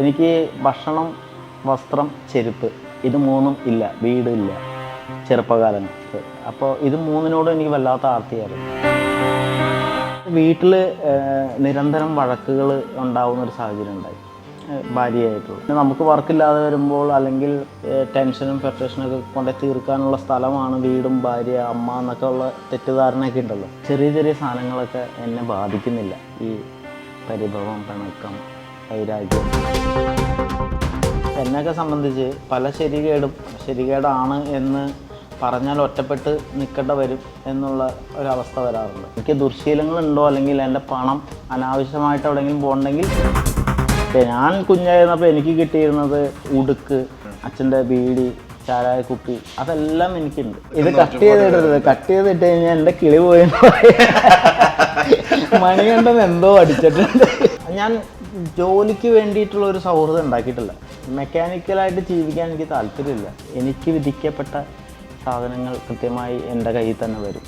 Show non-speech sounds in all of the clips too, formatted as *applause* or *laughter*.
എനിക്ക് ഭക്ഷണം വസ്ത്രം ചെരുപ്പ് ഇത് മൂന്നും ഇല്ല വീടില്ല ചെറുപ്പകാലം. അപ്പോൾ ഇത് മൂന്നിനോടും എനിക്ക് വല്ലാത്ത ആർത്തിയായിരുന്നു വീട്ടിൽ നിരന്തരം വഴക്കുകൾ ഉണ്ടാവുന്ന ഒരു സാഹചര്യം ഉണ്ടായി. ഭാര്യയായിട്ടുള്ളൂ. പിന്നെ നമുക്ക് വർക്കില്ലാതെ വരുമ്പോൾ അല്ലെങ്കിൽ ടെൻഷനും ഫ്രസ്ട്രേഷനും ഒക്കെ കൊണ്ട് തീർക്കാനുള്ള സ്ഥലമാണ് വീടും ഭാര്യ അമ്മ എന്നൊക്കെ ഉള്ള തെറ്റിദ്ധാരണയൊക്കെ ഉണ്ടല്ലോ. ചെറിയ ചെറിയ സാധനങ്ങളൊക്കെ എന്നെ ബാധിക്കുന്നില്ല. ഈ പരിഭവം പിണക്കം വൈരാഗ്യം. എന്നെയൊക്കെ സംബന്ധിച്ച് പല ശരികേടും ശരികേടാണ് എന്ന് പറഞ്ഞാൽ ഒറ്റപ്പെട്ട് നിൽക്കേണ്ട വരും എന്നുള്ള ഒരവസ്ഥ വരാറുണ്ട്. എനിക്ക് ദുർശീലങ്ങളുണ്ടോ അല്ലെങ്കിൽ എന്റെ പണം അനാവശ്യമായിട്ട് എവിടെയെങ്കിലും പോകണമെങ്കിൽ ഞാൻ കുഞ്ഞായിരുന്നപ്പോൾ എനിക്ക് കിട്ടിയിരുന്നത് ഉടുക്ക് അച്ഛന്റെ ബീഡി ചാരായ കുപ്പി അതെല്ലാം എനിക്കുണ്ട്. ഇത് കട്ട് ചെയ്തിടരുത് കട്ട് ചെയ്തിട്ട് കഴിഞ്ഞാൽ എന്റെ കിളി പോയി *laughs* മണികണ്ഠൻ എന്തോ അടിച്ചിട്ടുണ്ട്. ഞാൻ ജോലിക്ക് വേണ്ടിയിട്ടുള്ള ഒരു സൗഹൃദം ഉണ്ടാക്കിയിട്ടില്ല. മെക്കാനിക്കലായിട്ട് ജീവിക്കാൻ എനിക്ക് താല്പര്യമില്ല. എനിക്ക് വിധിക്കപ്പെട്ട സാധനങ്ങൾ കൃത്യമായി എന്റെ കയ്യിൽ തന്നെ വരും.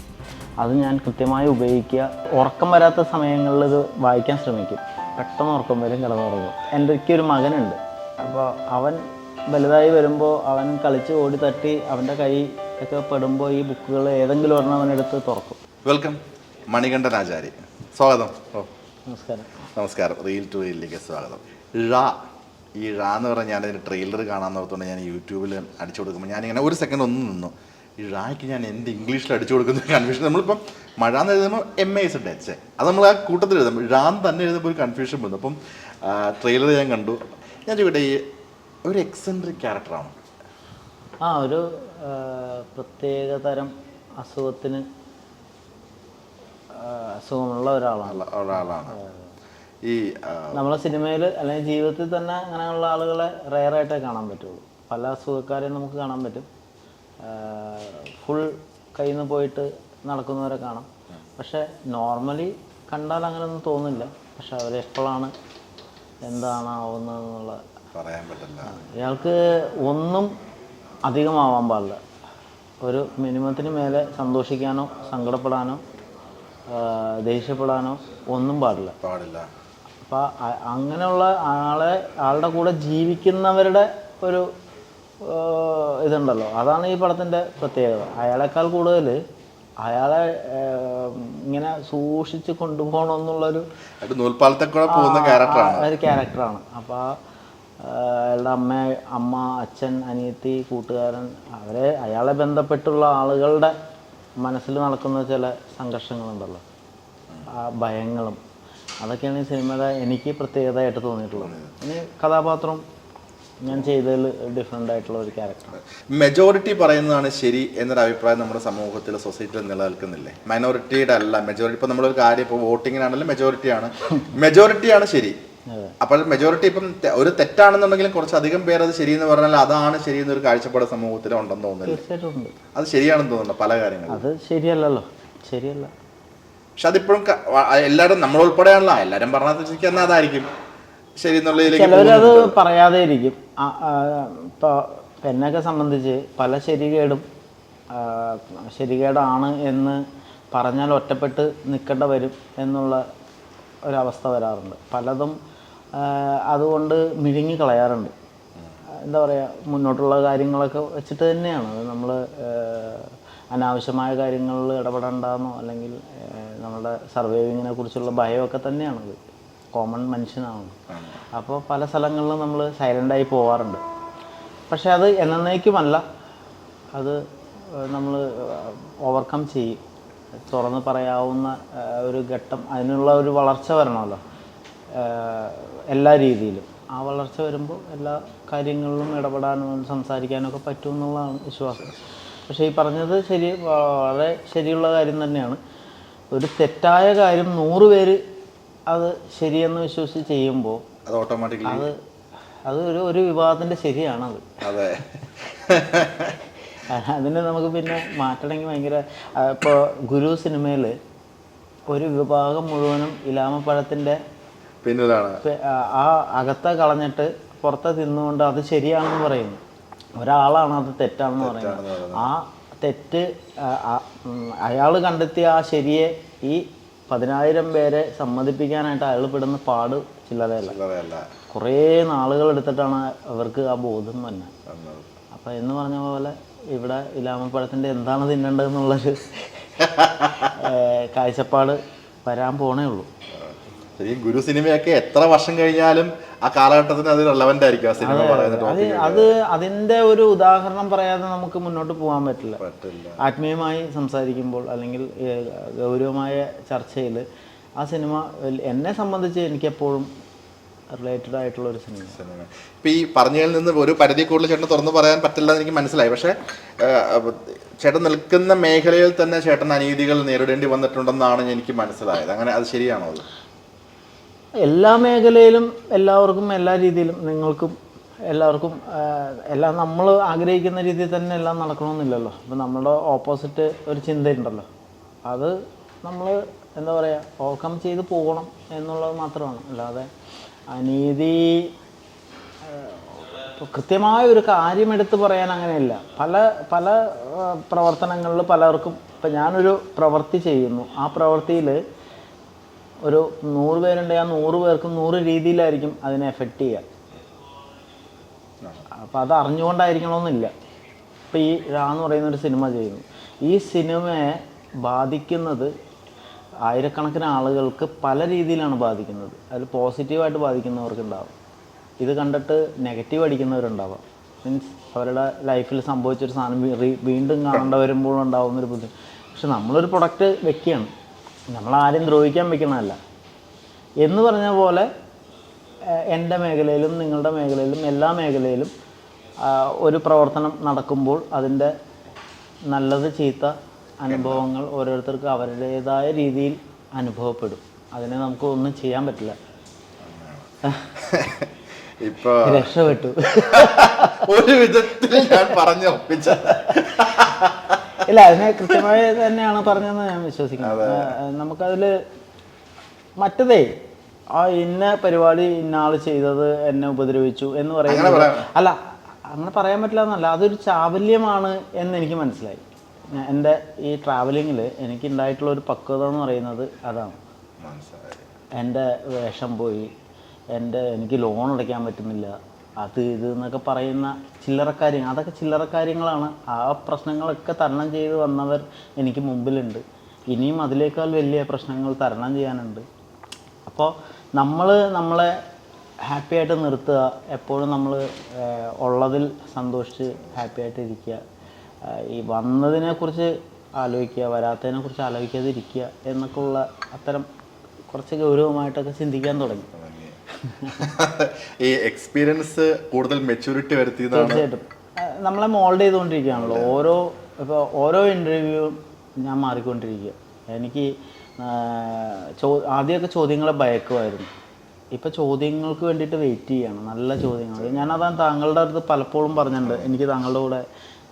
അത് ഞാൻ കൃത്യമായി ഉപയോഗിക്കുക. ഉറക്കം വരാത്ത സമയങ്ങളിൽ ഇത് വായിക്കാൻ ശ്രമിക്കും. പെട്ടെന്ന് ഉറക്കം വരും കിടന്നുറങ്ങും. എന്റെ ഒരു മകനുണ്ട്. അപ്പോൾ അവൻ വലുതായി വരുമ്പോൾ അവൻ കളിച്ച് ഓടി തട്ടി അവന്റെ കൈ ഒക്കെ പെടുമ്പോൾ ഈ ബുക്കുകൾ ഏതെങ്കിലും ഒരെണ്ണം അവനെടുത്ത് തുറക്കും. വെൽക്കം മണികണ്ഠൻ ആചാരി സ്വാഗതം. ഓ. നമസ്കാരം. നമസ്കാരം. റീൽ ടു റീലിലേക്ക് സ്വാഗതം. ഴ. ഈ ഴ എന്ന് പറഞ്ഞാൽ ഞാനതിന്റെ ട്രെയിലർ കാണാൻ ഓർത്തുകൊണ്ട് ഞാൻ യൂട്യൂബിൽ അടിച്ചു കൊടുക്കുമ്പോൾ ഞാനിങ്ങനെ ഒരു സെക്കൻഡ് ഒന്ന് നിന്നു. ഈ ഴായ്ക്ക് ഞാൻ എന്ത് ഇംഗ്ലീഷിൽ അടിച്ചു കൊടുക്കുന്ന കൺഫ്യൂഷൻ നമ്മളിപ്പം മഴ എന്ന് എഴുതുമ്പോൾ എം എ എസ് ഉണ്ട് എച്ച് അത് നമ്മൾ ആ കൂട്ടത്തിൽ എഴുതും. ഴാൻ തന്നെ എഴുതുമ്പോൾ ഒരു കൺഫ്യൂഷൻ വന്നു. അപ്പം ട്രെയിലർ ഞാൻ കണ്ടു. ഞാൻ ചോദിക്കട്ടെ ഈ ഒരു എക്സെൻട്രിക് ക്യാരക്ടറാണ് ആ ഒരു പ്രത്യേക തരം അസുഖത്തിന് അസുഖമുള്ള ഒരാളാണ്. ഒരാളാണ്. ഈ നമ്മളെ സിനിമയിൽ അല്ലെങ്കിൽ ജീവിതത്തിൽ തന്നെ അങ്ങനെയുള്ള ആളുകളെ റെയറായിട്ടേ കാണാൻ പറ്റുള്ളൂ. പല അസുഖക്കാരെയും നമുക്ക് കാണാൻ പറ്റും. ഫുൾ കയ്യിൽ നിന്ന് പോയിട്ട് നടക്കുന്നവരെ കാണാം. പക്ഷെ നോർമലി കണ്ടാൽ അങ്ങനെ ഒന്നും തോന്നില്ല. പക്ഷെ അവരെപ്പോഴാണ് എന്താണ് ആവുന്നതെന്നുള്ള പറയാൻ പറ്റില്ല. ഇയാൾക്ക് ഒന്നും അധികമാവാൻ പാടില്ല. ഒരു മിനിമത്തിന് മേലെ സന്തോഷിക്കാനോ സങ്കടപ്പെടാനോ ദേഷ്യപ്പെടാനോ ഒന്നും പാടില്ല. പാടില്ല. അപ്പോൾ അങ്ങനെയുള്ള ആളെ ആളുടെ കൂടെ ജീവിക്കുന്നവരുടെ ഒരു ഇതുണ്ടല്ലോ. അതാണ് ഈ പടത്തിന്റെ പ്രത്യേകത. അയാളെക്കാൾ കൂടുതൽ അയാളെ ഇങ്ങനെ സൂക്ഷിച്ച് കൊണ്ടുപോകണമെന്നുള്ളൊരു പോകുന്ന ക്യാരക്ടറാണ്. ഒരു ക്യാരക്ടറാണ്. അപ്പോൾ അയാളുടെ അമ്മ അമ്മ അച്ഛൻ അനിയത്തി കൂട്ടുകാരൻ അവരെ അയാളെ ബന്ധപ്പെട്ടുള്ള ആളുകളുടെ മനസ്സിൽ നടക്കുന്ന ചില സംഘർഷങ്ങളുണ്ടല്ലോ. ആ ഭയങ്ങളും. അതൊക്കെയാണ് ഈ സിനിമയുടെ എനിക്ക് പ്രത്യേകതയായിട്ട് തോന്നിയിട്ടുള്ളത്. ഇനി കഥാപാത്രം ഞാൻ ചെയ്തതിൽ ഡിഫറെന്റ് ആയിട്ടുള്ള ഒരു ക്യാരക്ടർ മെജോറിറ്റി പറയുന്നതാണ് ശരി എന്നൊരു അഭിപ്രായം നമ്മുടെ സമൂഹത്തിൽ സൊസൈറ്റിയിൽ നിലനിൽക്കുന്നില്ലേ? മൈനോറിറ്റിയുടെ അല്ല മെജോറിറ്റി ഇപ്പോൾ നമ്മളൊരു കാര്യം ഇപ്പോൾ വോട്ടിങ്ങിനാണെങ്കിലും മെജോറിറ്റിയാണ് മെജോറിറ്റിയാണ് ശരി. അപ്പോൾ മെജോറിറ്റി ഇപ്പം ഒരു തെറ്റാണെന്നുണ്ടെങ്കിലും കുറച്ചധികം പേർ അത് ശരിയെന്ന് പറഞ്ഞാൽ അതാണ് ശരിയെന്നൊരു കാഴ്ചപ്പാട് സമൂഹത്തിൽ ഉണ്ടെന്ന് തോന്നുന്നില്ല? അത് ശരിയാണെന്ന് തോന്നുന്നു പല കാര്യങ്ങളും അത് ശരിയല്ലല്ലോ. ശരിയല്ല. പക്ഷെ അതിപ്പോഴും എല്ലാവരും നമ്മളുൾപ്പെടെയാണല്ലോ എല്ലാവരും പറഞ്ഞാൽ ശരിക്കും അതായിരിക്കും. ശരി എന്നുള്ളത് ചിലവരത് പറയാതെ ഇരിക്കും ഇപ്പോൾ എന്നെയൊക്കെ സംബന്ധിച്ച് പല ശരികേടും ശരികേടാണ് എന്ന് പറഞ്ഞാൽ ഒറ്റപ്പെട്ട് നിൽക്കേണ്ട വരും എന്നുള്ള ഒരവസ്ഥ വരാറുണ്ട്. പലതും അതുകൊണ്ട് മിഴുങ്ങി കളയാറുണ്ട്. എന്താ പറയുക മുന്നോട്ടുള്ള കാര്യങ്ങളൊക്കെ വെച്ചിട്ട് തന്നെയാണ്. അത് നമ്മൾ അനാവശ്യമായ കാര്യങ്ങളിൽ ഇടപെടണ്ടെന്നോ? അല്ലെങ്കിൽ നമ്മുടെ സർവൈവിങ്ങിനെ കുറിച്ചുള്ള ഭയമൊക്കെ തന്നെയാണത്. കോമൺ മനുഷ്യനാണ്. അപ്പോൾ പല സ്ഥലങ്ങളിലും നമ്മൾ സൈലന്റായി പോവാറുണ്ട്. പക്ഷെ അത് എന്നേക്കുമല്ല അത് നമ്മൾ ഓവർകം ചെയ്യും. തുറന്ന് പറയാവുന്ന ഒരു ഘട്ടം അതിനുള്ള ഒരു വളർച്ച വരണമല്ലോ. എല്ലാ രീതിയിലും. ആ വളർച്ച വരുമ്പോൾ എല്ലാ കാര്യങ്ങളിലും ഇടപെടാനും സംസാരിക്കാനും ഒക്കെ പറ്റും എന്നുള്ളതാണ് വിശ്വാസം. പക്ഷേ ഈ പറഞ്ഞത് ശരി വളരെ ശരിയുള്ള കാര്യം തന്നെയാണ്. ഒരു തെറ്റായ കാര്യം നൂറ് പേര് അത് ശരിയെന്ന് വിശ്വസിച്ച് ചെയ്യുമ്പോൾ അത് ഓട്ടോമാറ്റിക്കലി അത് അത് ഒരു ഒരു വിവാദത്തിന്റെ ശരിയാണത്. അതെ. അതിനെ നമുക്ക് പിന്നെ മാറ്റണമെങ്കിൽ ഭയങ്കര ഇപ്പോൾ ഗുരു സിനിമയിൽ ഒരു വിഭാഗം മുഴുവനും ഇലാമപ്പഴത്തിന്റെ പിന്നിലാണ്. ആ അകത്തെ കളഞ്ഞിട്ട് പുറത്തെ തിന്നുകൊണ്ട് അത് ശരിയാണെന്ന് പറയുന്നു. ഒരാളാണ് അത് തെറ്റാണെന്ന് പറയുന്നത്. ആ തെറ്റ് അയാൾ കണ്ടെത്തിയ ആ ശരിയെ ഈ പതിനായിരം പേരെ സമ്മതിപ്പിക്കാനായിട്ട് അയാൾ പെടുന്ന പാട് ചില്ലറയല്ല. കുറേ നാളുകൾ എടുത്തിട്ടാണ് അവർക്ക് ആ ബോധം തന്നെ. അപ്പം എന്ന് പറഞ്ഞ പോലെ ഇവിടെ ഇലാമപ്പഴത്തിന്റെ എന്താണ് തിന്നേണ്ടതെന്നുള്ളൊരു *laughs* കാഴ്ചപ്പാട് വരാൻ പോണേ ഉള്ളൂ. ശരിക്കും ഗുരു സിനിമയൊക്കെ എത്ര വർഷം കഴിഞ്ഞാലും ആ കാലഘട്ടത്തിന് അത് റെലവെന്റ് ആയിരിക്കും. ആ സിനിമ പറയുന്നത് അത്. അതിന്റെ ഒരു ഉദാഹരണം പറയാതെ നമുക്ക് മുന്നോട്ട് പോകാൻ പറ്റില്ല. പറ്റില്ല. ആത്മീയമായി സംസാരിക്കുമ്പോൾ അല്ലെങ്കിൽ ഗൗരവമായ ചർച്ചയിൽ ആ സിനിമ എന്നെ സംബന്ധിച്ച് എനിക്ക് എപ്പോഴും റിലേറ്റഡ് ആയിട്ടുള്ള ഒരു സിനിമ സിനിമ. ഇപ്പൊ ഈ പറഞ്ഞതിൽ നിന്ന് ഒരു പരിധി കൂടുതൽ ചേട്ടൻ തുറന്നു പറയാൻ പറ്റില്ല എന്ന് എനിക്ക് മനസ്സിലായി. പക്ഷേ ചേട്ടൻ നിൽക്കുന്ന മേഖലയിൽ തന്നെ ചേട്ടൻ അനീതികൾ നേരിടേണ്ടി വന്നിട്ടുണ്ടെന്നാണ് എനിക്ക് മനസ്സിലായത്. അങ്ങനെ അത് ശരിയാണോ അത്? എല്ലാ മേഖലയിലും എല്ലാവർക്കും എല്ലാ രീതിയിലും നിങ്ങൾക്കും എല്ലാവർക്കും എല്ലാം നമ്മൾ ആഗ്രഹിക്കുന്ന രീതിയിൽ തന്നെ എല്ലാം നടക്കണമെന്നില്ലല്ലോ. അപ്പം നമ്മുടെ ഓപ്പോസിറ്റ് ഒരു ചിന്തയുണ്ടല്ലോ. അത് നമ്മൾ എന്താ പറയുക ഓവർകം ചെയ്ത് പോകണം എന്നുള്ളത് മാത്രമാണ്. അല്ലാതെ അനീതി കൃത്യമായ ഒരു കാര്യം പറയാൻ അങ്ങനെയില്ല. പല പല പ്രവർത്തനങ്ങളിൽ പലർക്കും ഇപ്പം ഞാനൊരു പ്രവൃത്തി ചെയ്യുന്നു. ആ പ്രവൃത്തിയിൽ ഒരു നൂറ് പേരുണ്ടെങ്കിൽ ആ നൂറ് പേർക്കും നൂറ് രീതിയിലായിരിക്കും അതിനെ എഫക്റ്റ് ചെയ്യുക. അപ്പം അത് അറിഞ്ഞുകൊണ്ടായിരിക്കണമെന്നില്ല. ഇപ്പം ഈ രാ എന്ന് പറയുന്ന ഒരു സിനിമ ചെയ്യുന്നു. ഈ സിനിമയെ ബാധിക്കുന്നത് ആയിരക്കണക്കിന് ആളുകൾക്ക് പല രീതിയിലാണ് ബാധിക്കുന്നത്. അതിൽ പോസിറ്റീവായിട്ട് ബാധിക്കുന്നവർക്കുണ്ടാവും. ഇത് കണ്ടിട്ട് നെഗറ്റീവ് അടിക്കുന്നവരുണ്ടാവാം. മീൻസ് അവരുടെ ലൈഫിൽ സംഭവിച്ചൊരു സാധനം വീണ്ടും കാണേണ്ട വരുമ്പോഴുണ്ടാവുന്നൊരു ബുദ്ധിമുട്ട് പക്ഷെ നമ്മളൊരു പ്രൊഡക്റ്റ് വെക്കുകയാണ്. നമ്മൾ ആരും ദ്രോഹിക്കാൻ വെക്കണമല്ല എന്ന് പറഞ്ഞ പോലെ എന്റെ മേഖലയിലും നിങ്ങളുടെ മേഖലയിലും എല്ലാ മേഖലയിലും ഒരു പ്രവർത്തനം നടക്കുമ്പോൾ അതിന്റെ നല്ലത് ചീത്ത അനുഭവങ്ങൾ ഓരോരുത്തർക്കും അവരുടേതായ രീതിയിൽ അനുഭവപ്പെടും. അതിനെ നമുക്ക് ഒന്നും ചെയ്യാൻ പറ്റില്ല. ഇപ്പൊ *laughs* രക്ഷപ്പെട്ടു. *laughs* ഒരു വിധത്തിൽ ഞാൻ പറഞ്ഞു ഒപ്പിച്ച ഇല്ല അതിനെ കൃത്യമായി തന്നെയാണ് പറഞ്ഞതെന്ന് ഞാൻ വിശ്വസിക്കുന്നത്. നമുക്കതിൽ നമുക്കതിൽ മറ്റതേ ആ ഇന്ന പരിപാടി ഇന്നാൾ ചെയ്തത് എന്നെ ഉപദ്രവിച്ചു എന്ന് പറയുന്നത് അല്ല അങ്ങനെ പറയാൻ പറ്റില്ല എന്നല്ല അതൊരു ചാബല്യമാണ് എന്ന് എനിക്ക് മനസ്സിലായി. എന്റെ ഈ ട്രാവലിങ്ങിൽ എനിക്ക് ഉണ്ടായിട്ടുള്ള ഒരു പക്വത എന്ന് പറയുന്നത് അതാണ്. എന്റെ വേഷം പോയി എന്റെ എനിക്ക് ലോൺ അടയ്ക്കാൻ പറ്റുന്നില്ല അത് ഇത് എന്നൊക്കെ പറയുന്ന ചില്ലറക്കാര്യങ്ങൾ അതൊക്കെ ചില്ലറക്കാര്യങ്ങളാണ്. ആ പ്രശ്നങ്ങളൊക്കെ തരണം ചെയ്ത് വന്നവർ എനിക്ക് മുമ്പിലുണ്ട്. ഇനിയും അതിനേക്കാൾ വലിയ പ്രശ്നങ്ങൾ തരണം ചെയ്യാനുണ്ട്. അപ്പോൾ നമ്മൾ നമ്മളെ ഹാപ്പി ആയിട്ട് നിർത്തുക എപ്പോഴും നമ്മൾ ഉള്ളതിൽ സന്തോഷിച്ച് ഹാപ്പി ആയിട്ട് ഇരിക്കുക. ഈ വന്നതിനെക്കുറിച്ച് ആലോചിക്കുക വരാത്തതിനെക്കുറിച്ച് ആലോചിക്കാതിരിക്കുക എന്നൊക്കെ ഉള്ള അത്തരം കുറച്ച് ഗൗരവമായിട്ടൊക്കെ ചിന്തിക്കാൻ തുടങ്ങി. *laughs* ഈ എക്സ്പീരിയൻസ് കൂടുതൽ മെച്ചൂരിറ്റി വരുത്തിയതാണ്. തീർച്ചയായിട്ടും. നമ്മളെ മോൾഡ് ചെയ്തുകൊണ്ടിരിക്കുകയാണല്ലോ. ഓരോ ഇപ്പോൾ ഓരോ ഇന്റർവ്യൂവും ഞാൻ മാറിക്കൊണ്ടിരിക്കുക. എനിക്ക് ചോ ആദ്യമൊക്കെ ചോദ്യങ്ങളെ ഭയക്കുമായിരുന്നു. ഇപ്പോൾ ചോദ്യങ്ങൾക്ക് വേണ്ടിയിട്ട് വെയിറ്റ് ചെയ്യാണ്. നല്ല ചോദ്യങ്ങൾ ഞാനതാണ് താങ്കളുടെ അടുത്ത് പലപ്പോഴും പറഞ്ഞിട്ടുണ്ട്. എനിക്ക് താങ്കളുടെ കൂടെ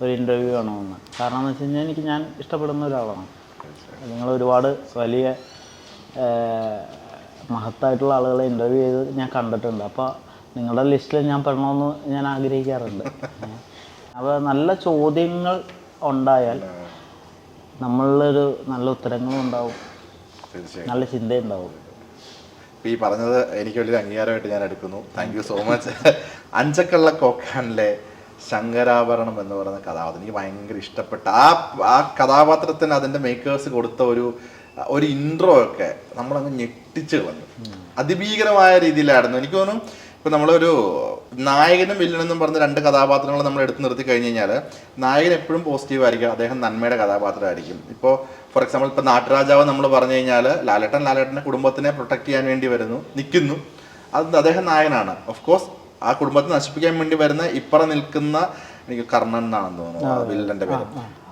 ഒരു ഇന്റർവ്യൂ വേണമെന്ന്. കാരണം എന്ന് വെച്ച് കഴിഞ്ഞാൽ എനിക്ക് ഞാൻ ഇഷ്ടപ്പെടുന്ന ഒരാളാണ്. നിങ്ങൾ ഒരുപാട് വലിയ മഹത്തായിട്ടുള്ള ആളുകളെ ഇന്റർവ്യൂ ചെയ്ത് ഞാൻ കണ്ടിട്ടുണ്ട്. അപ്പോൾ നിങ്ങളുടെ ലിസ്റ്റിൽ ഞാൻ പെടണമെന്ന് ഞാൻ ആഗ്രഹിക്കാറുണ്ട്. അപ്പോൾ നല്ല ചോദ്യങ്ങൾ ഉണ്ടായാൽ നമ്മളിലൊരു നല്ല ഉത്തരങ്ങളും ഉണ്ടാവും. നല്ല ചിന്തയുണ്ടാവും ഈ പറഞ്ഞത് എനിക്ക് വലിയൊരു അംഗീകാരമായിട്ട് ഞാൻ എടുക്കുന്നു. താങ്ക് യു സോ മച്ച് അഞ്ചക്കള്ള കോക്കാനിലെ ശങ്കരാഭരണം എന്ന് പറയുന്ന കഥാപാത്രം എനിക്ക് ഭയങ്കര ഇഷ്ടപ്പെട്ട ആ ആ കഥാപാത്രത്തിന് അതിന്റെ മേക്കേഴ്സ് കൊടുത്ത ഒരു ഒരു ഇൻട്രോ ഒക്കെ നമ്മളങ്ങ് ഞെട്ടിച്ച് കളഞ്ഞു. അതിഭീകരമായ രീതിയിലായിരുന്നു. എനിക്ക് തോന്നുന്നു ഇപ്പൊ നമ്മളൊരു നായകനും വില്ലനെന്നും പറഞ്ഞ രണ്ട് കഥാപാത്രങ്ങൾ നമ്മൾ എടുത്തു നിർത്തി കഴിഞ്ഞ് കഴിഞ്ഞാൽ നായകൻ എപ്പോഴും പോസിറ്റീവ് ആയിരിക്കും. അദ്ദേഹം നന്മയുടെ കഥാപാത്രമായിരിക്കും. ഇപ്പോൾ ഫോർ എക്സാമ്പിൾ ഇപ്പൊ നാട്ടുരാജാവ് നമ്മൾ പറഞ്ഞു കഴിഞ്ഞാൽ ലാലേട്ടൻ ലാലേട്ടന്റെ കുടുംബത്തിനെ പ്രൊട്ടക്ട് ചെയ്യാൻ വേണ്ടി വരുന്നു നിൽക്കുന്നു അത് അദ്ദേഹം നായകനാണ്. ഓഫ് കോഴ്സ് ആ കുടുംബത്തെ നശിപ്പിക്കാൻ വേണ്ടി വരുന്ന ഇപ്പറ നിൽക്കുന്ന എനിക്ക് കർണൻ എന്നാണെന്ന് തോന്നുന്നു വില്ലന്റെ പേര്.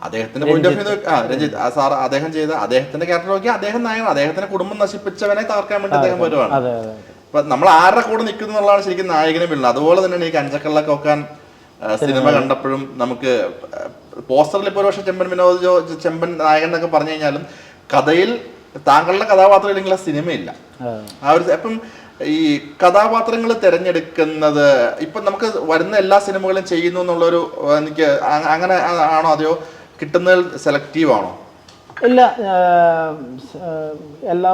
അദ്ദേഹത്തിന്റെ പോയിന്റ് ഓഫ് വ്യൂ ആ രഞ്ജിത്ത്. ആ സാർ അദ്ദേഹം ചെയ്ത അദ്ദേഹത്തിന്റെ ക്യാരക്ടർ നോക്കി അദ്ദേഹം നായകനാണ് അദ്ദേഹത്തിന്റെ കുടുംബം നശിപ്പിച്ചവനെ തകർക്കാൻ വേണ്ടി അദ്ദേഹം വരുവാണ്. അപ്പൊ നമ്മൾ ആരുടെ കൂടെ നിൽക്കുന്നു എന്നുള്ളതാണ് ശരിക്കും നായകനെ വീഴുന്നത് അതുപോലെ തന്നെയാണ് ഈ കഞ്ചക്കള്ളൊക്കെ വെക്കാൻ സിനിമ. കണ്ടപ്പോഴും നമുക്ക് പോസ്റ്ററിൽ ഇപ്പോൾ ഒരുപക്ഷെ ചെമ്പൻ വിനോദ് ജോ ചെമ്പൻ നായകൻ എന്നൊക്കെ പറഞ്ഞു കഴിഞ്ഞാലും കഥയിൽ താങ്കളുടെ കഥാപാത്രം ഇല്ലെങ്കിൽ ആ സിനിമയില്ല. ആ ഒരു അപ്പം ഈ കഥാപാത്രങ്ങൾ തിരഞ്ഞെടുക്കുന്നത് ഇപ്പം നമുക്ക് വരുന്ന എല്ലാ സിനിമകളും ചെയ്യുന്നു എന്നുള്ളൊരു എനിക്ക് അങ്ങനെ ആണോ അതെയോ? കിട്ടുന്നതിൽ സെലക്റ്റീവ് ആണോ? ഇല്ല എല്ലാ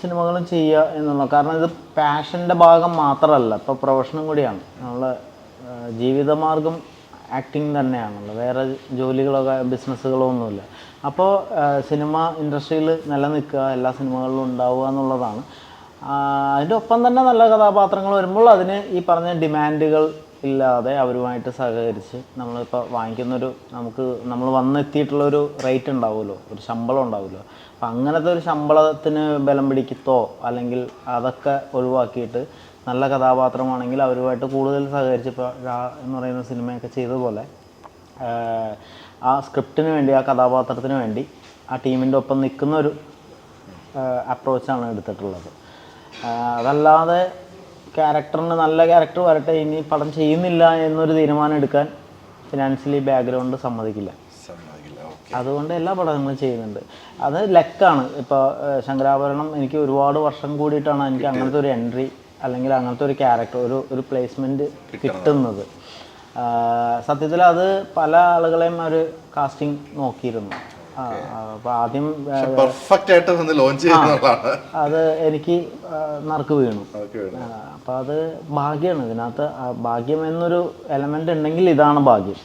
സിനിമകളും ചെയ്യുക എന്നുള്ള കാരണം ഇത് പാഷന്റെ ഭാഗം മാത്രമല്ല ഇപ്പോൾ പ്രൊഫഷനും കൂടിയാണ്. നമ്മളെ ജീവിതമാർഗം ആക്ടിങ് തന്നെയാണല്ലോ വേറെ ജോലികളൊക്കെ ബിസിനസ്സുകളോ ഒന്നുമില്ല അപ്പോൾ സിനിമ ഇൻഡസ്ട്രിയിൽ നിലനിൽക്കുക എല്ലാ സിനിമകളിലും ഉണ്ടാവുക എന്നുള്ളതാണ്. അതിന്റെ ഒപ്പം തന്നെ നല്ല കഥാപാത്രങ്ങൾ വരുമ്പോൾ അതിന് ഈ പറഞ്ഞ ഡിമാൻഡുകൾ ഇല്ലാതെ അവരുമായിട്ട് സഹകരിച്ച് നമ്മളിപ്പോൾ വാങ്ങിക്കുന്നൊരു നമുക്ക് നമ്മൾ വന്നെത്തിയിട്ടുള്ളൊരു റേറ്റ് ഉണ്ടാവുമല്ലോ. ഒരു ശമ്പളം ഉണ്ടാവുമല്ലോ. അപ്പം അങ്ങനത്തെ ഒരു ശമ്പളത്തിന് ബലം പിടിക്കത്തോ അല്ലെങ്കിൽ അതൊക്കെ ഒഴിവാക്കിയിട്ട് നല്ല കഥാപാത്രമാണെങ്കിൽ അവരുമായിട്ട് കൂടുതൽ സഹകരിച്ച് ഇപ്പോൾ എന്ന് പറയുന്ന സിനിമയൊക്കെ ചെയ്തതുപോലെ പോലെ ആ സ്ക്രിപ്റ്റിന് വേണ്ടി ആ കഥാപാത്രത്തിന് വേണ്ടി ആ ടീമിന്റെ ഒപ്പം നിൽക്കുന്ന ഒരു അപ്രോച്ചാണ് എടുത്തിട്ടുള്ളത്. അതല്ലാതെ ക്യാരക്ടറിന് നല്ല ക്യാരക്ടർ വരട്ടെ ഇനി പടം ചെയ്യുന്നില്ല എന്നൊരു തീരുമാനം എടുക്കാൻ ഫിനാൻഷ്യലി ബാക്ക്ഗ്രൗണ്ട് സമ്മതിക്കില്ല. അതുകൊണ്ട് എല്ലാ പടങ്ങളും ചെയ്യുന്നുണ്ട്. അത് ലക്കാണ്. ഇപ്പോൾ ശങ്കരാഭരണം എനിക്ക് ഒരുപാട് വർഷം കൂടിയിട്ടാണ് എനിക്ക് അങ്ങനത്തെ ഒരു എൻട്രി അല്ലെങ്കിൽ അങ്ങനത്തെ ഒരു ക്യാരക്ടർ ഒരു ഒരു പ്ലേസ്മെന്റ് കിട്ടുന്നത്. സത്യത്തിൽ അത് പല ആളുകളെയും അവർ കാസ്റ്റിംഗ് നോക്കിയിരുന്നു. ആദ്യം പെർഫെക്റ്റ് ആയിട്ട് വന്ന് ലോഞ്ച് ചെയ്യുന്നതാണ്. അത് എനിക്ക് നറുക്ക് വീണു. അപ്പൊ അത് ഭാഗ്യമാണ് ഇതിനകത്ത് ഭാഗ്യം എന്നൊരു എലമെന്റ് ഉണ്ടെങ്കിൽ ഇതാണ് ഭാഗ്യം.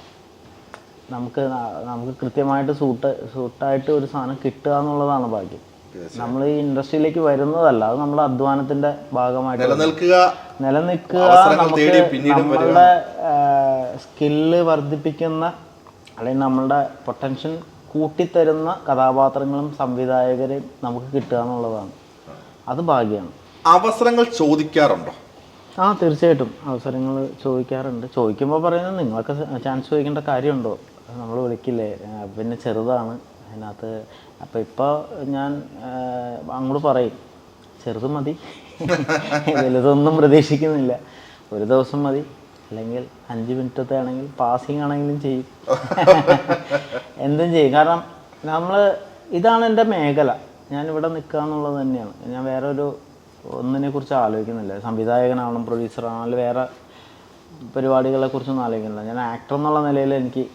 നമുക്ക് നമുക്ക് കൃത്യമായിട്ട് സൂട്ട് സൂട്ടായിട്ട് ഒരു സാധനം കിട്ടുക എന്നുള്ളതാണ് ഭാഗ്യം. നമ്മൾ ഈ ഇൻഡസ്ട്രിയിലേക്ക് വരുന്നതല്ല. അത് നമ്മുടെ അധ്വാനത്തിന്റെ ഭാഗമായിട്ട് നിലനിൽക്കുക നിലനിൽക്കുക നമ്മളുടെ സ്കില്ല് വർദ്ധിപ്പിക്കുന്ന അല്ലെങ്കിൽ നമ്മളുടെ പൊട്ടൻഷ്യൽ കൂട്ടിത്തരുന്ന കഥാപാത്രങ്ങളും സംവിധായകരെയും നമുക്ക് കിട്ടുക എന്നുള്ളതാണ്. അത് ഭാഗ്യമാണ് അവസരങ്ങൾ ചോദിക്കാറുണ്ടോ? ആ തീർച്ചയായിട്ടും. അവസരങ്ങൾ ചോദിക്കാറുണ്ട്. ചോദിക്കുമ്പോൾ പറയുന്നത് നിങ്ങൾക്ക് ചാൻസ് ചോദിക്കേണ്ട കാര്യമുണ്ടോ? നമ്മൾ വിളിക്കില്ലേ? പിന്നെ ചെറുതാണ്. അതിനകത്ത് അപ്പം ഇപ്പോൾ ഞാൻ അങ്ങോട്ട് പറയും. ചെറുത് മതി. *laughs* വലുതൊന്നും പ്രതീക്ഷിക്കുന്നില്ല. ഒരു ദിവസം മതി. അല്ലെങ്കിൽ അഞ്ച് മിനിറ്റത്തെ ആണെങ്കിൽ പാസിങ് ആണെങ്കിലും ചെയ്യും. *laughs* എന്തും ചെയ്യും. കാരണം നമ്മൾ ഇതാണ് എന്റെ മേഖല. ഞാൻ ഇവിടെ നിൽക്കുക എന്നുള്ളത് തന്നെയാണ്. ഞാൻ വേറെ ഒരു ഒന്നിനെ കുറിച്ച് ആലോചിക്കുന്നില്ല. സംവിധായകനാവണം പ്രൊഡ്യൂസറാവണം വേറെ പരിപാടികളെ കുറിച്ചൊന്നും ആലോചിക്കുന്നില്ല. ഞാൻ ആക്ടർ എന്നുള്ള നിലയിൽ എനിക്ക്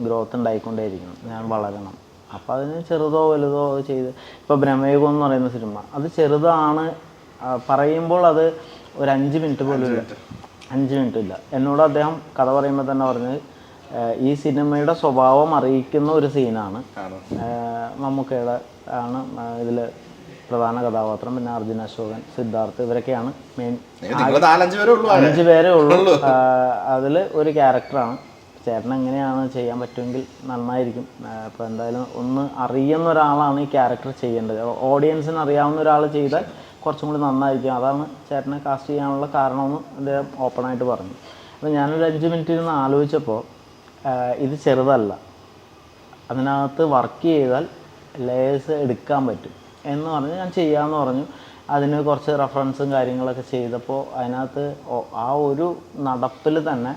ഗ്രോത്ത് ഉണ്ടായിക്കൊണ്ടേയിരിക്കണം ഞാൻ വളരണം. അപ്പോൾ അതിന് ചെറുതോ വലുതോ ചെയ്ത് ഇപ്പോൾ ബ്രഹ്മയുഗം എന്ന് പറയുന്ന സിനിമ. അത് ചെറുതാണ്. പറയുമ്പോൾ അത് ഒരു അഞ്ച് മിനിറ്റ് പോലും അഞ്ച് മിനിറ്റ് ഇല്ല എന്നോട് അദ്ദേഹം കഥ പറയുമ്പോൾ തന്നെ പറഞ്ഞത് ഈ സിനിമയുടെ സ്വഭാവം അറിയിക്കുന്ന ഒരു സീനാണ്. മമ്മൂക്കയുടെ ആണ് ഇതിൽ പ്രധാന കഥാപാത്രം. പിന്നെ അർജുൻ അശോകൻ സിദ്ധാർത്ഥ് ഇവരൊക്കെയാണ് മെയിൻ? അഞ്ച് പേരേ ഉള്ളൂ. അതിൽ ഒരു ക്യാരക്ടറാണ് ചേട്ടൻ എങ്ങനെയാണ് ചെയ്യാൻ പറ്റുമെങ്കിൽ നന്നായിരിക്കും. അപ്പോൾ എന്തായാലും ഒന്ന് അറിയുന്ന ഒരാളാണ് ഈ ക്യാരക്ടർ ചെയ്യേണ്ടത്. ഓഡിയൻസിന് അറിയാവുന്ന ഒരാൾ ചെയ്താൽ കുറച്ചും കൂടി നന്നായിരിക്കും. അതാണ് ചേട്ടനെ കാസ്റ്റ് ചെയ്യാനുള്ള കാരണമെന്ന് അദ്ദേഹം ഓപ്പണായിട്ട് പറഞ്ഞു. അപ്പോൾ ഞാനൊരു അഞ്ച് മിനിറ്റ് ഇരുന്ന് ആലോചിച്ചപ്പോൾ ഇത് ചെറുതല്ല. അതിനകത്ത് വർക്ക് ചെയ്താൽ ലേയേഴ്സ് എടുക്കാൻ പറ്റും എന്ന് പറഞ്ഞ് ഞാൻ ചെയ്യാമെന്ന് പറഞ്ഞു. അതിന് കുറച്ച് റെഫറൻസും കാര്യങ്ങളൊക്കെ ചെയ്തപ്പോൾ അതിനകത്ത് ആ ഒരു നടപ്പിൽ തന്നെ